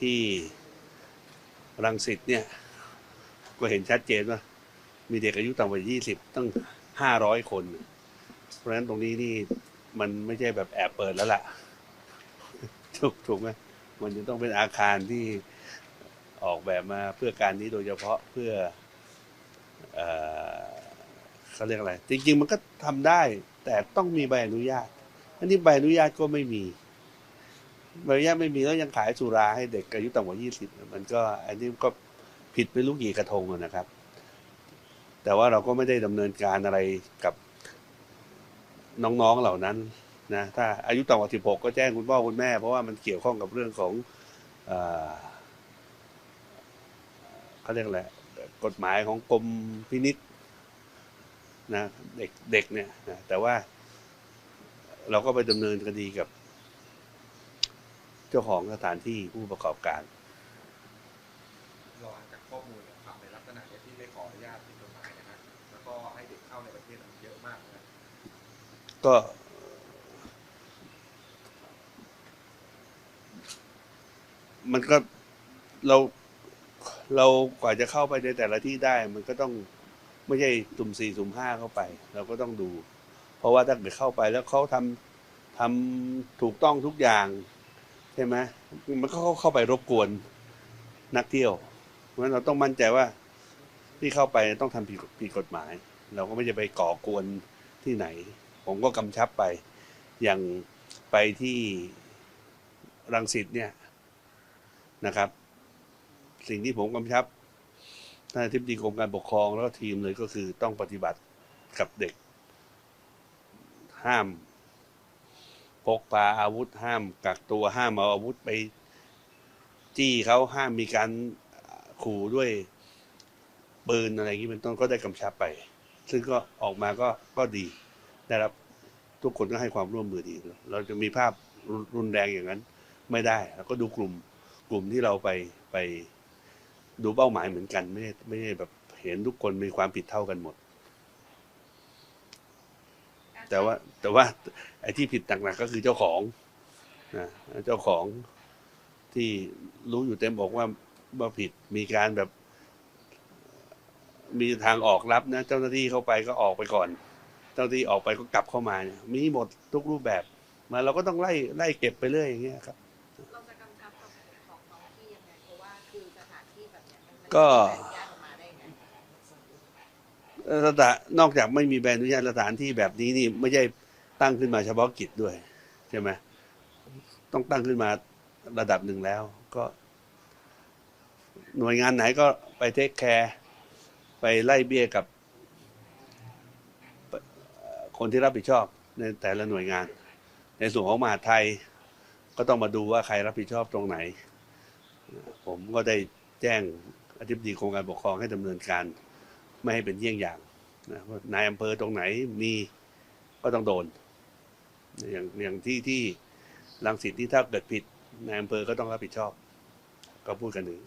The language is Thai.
ที่รังสิตเนี่ย ก็เห็นชัดเจนว่า มีเด็กอายุต่ำกว่า 20 ตั้ง 500 คน เพราะฉะนั้นตรงนี้นี่มันไม่ใช่แบบแอบเปิดแล้วล่ะ ถูกถูกไหมมันจะต้องเป็นอาคารที่ออกแบบมาเพื่อการนี้โดยเฉพาะเพื่อเอเขาเรียกอะไร จริง ๆ มันก็ทำได้ แต่ต้องมีใบอนุญาต อันนี้ใบอนุญาตก็ไม่มี ใบอนุญาตไม่มีแล้วยังขายสุราให้เด็กอายุต่ำกว่า20มันก็ อันนี้ก็ผิดไม่รู้กี่กระทงนะครับ แต่ว่าเราก็ไม่ได้ดำเนินการอะไรกับน้องๆเหล่านั้นนะถ้าอายุต่ำกว่า16ก็แจ้งคุณพ่อคุณแม่ เพราะว่ามันเกี่ยวข้องกับเรื่องของเอ่อเขาเรียกอะไรกฎหมายของกรมพินิษนะเด็กเด็กเนี่ยนะแต่ว่าเราก็ไปดำเนินคดีกับ เจ้าของสถานที่ผู้ประกอบการเราอ่านจากข้อมูลเนี่ยขับในลักษณะเนี้ยที่ไม่ขออนุญาตผิดกฎหมายนะฮะแล้วก็ให้เด็กเข้าในประเทศเยอะมากนะก็ มันก็เราเรากว่าจะเข้าไปในแต่ละที่ได้ มันก็ต้องไม่ใช่สุ่มสี่สุ่มห้าเข้าไป เราก็ต้องดู เพราะว่าถ้าเกิดเข้าไปแล้วเขาทำทำถูกต้องทุกอย่างใช่ไหมมันก็เข้าเข้าไปรบกวนนักเที่ยว เพราะฉะนั้นเราต้องมั่นใจว่าที่เข้าไปต้องทำผิดผิดกฎหมาย เราก็ไม่จะไปก่อกวนที่ไหน ผมก็กำชับไป อย่างไปที่รังสิตเนี่ยนะครับ สิ่งที่ผมกำชับท่านอธิบดีกรมการปกครองแล้วก็ทีมเลยก็คือต้องปฏิบัติกับเด็ก ห้าม พกพาอาวุธห้ามกักตัวห้ามเอาอาวุธไป จี้เขาห้ามมีการขู่ด้วยปืนอะไรอย่างนี้เป็นต้นก็ได้กำชับไป ซึ่งก็ออกมาก็ก็ดีได้รับทุกคนก็ให้ความร่วมมือดี เราจะมีภาพรุนรุนแรงอย่างนั้น ไม่ได้แล้วก็ดูกลุ่มกลุ่มที่เราไปไปดูเป้าหมายเหมือนกัน ไม่ได้ไม่ได้แบบเห็นทุกคนมีความผิดเท่ากันหมด แต่ว่าแต่ว่าไอ้ที่ผิดหนักๆก็คือเจ้าของนะเจ้าของที่รู้อยู่เต็มบอกว่าว่าผิดมีการแบบ มีทางออกรับนะ เจ้าหน้าที่เข้าไปก็ออกไปก่อน เจ้าหน้าที่ออกไปก็กลับเข้ามาเนี่ยมีหมดทุกรูปแบบ มาเราก็ต้องไล่ไล่เก็บไปเรื่อยอย่างเงี้ยครับเราจะกำชับกับของท้องที่ยังไงเพราะว่าคือสถานที่แบบเนี้ยมันก็ ไม่ได้อนุญาตออกมาได้ไง สถานนอกจากไม่มีใบอนุญาตสถานที่แบบนี้นี่ไม่ใช่ตั้งขึ้นมาเฉพาะกิจด้วยใช่ไหมต้องตั้งขึ้นมาระดับหนึ่งแล้ว ก็ หน่วยงานไหนก็ไปเทคแคร์ไปไล่เบี้ยกับ คนที่รับผิดชอบในแต่ละหน่วยงาน ในส่วนของมหาดไทย ก็ต้องมาดูว่าใครรับผิดชอบตรงไหน ผมก็ได้แจ้งอธิบดีกรมการปกครองให้ดำเนินการ ไม่ให้เป็นเยี่ยงอย่างนะว่านายอำเภอตรงไหนมีก็ต้องโดน อย่างอย่างที่ที่รังสิตที่ถ้าเกิดผิดนายอำเภอก็ต้องรับผิดชอบ ก็พูดกันหนึ่ง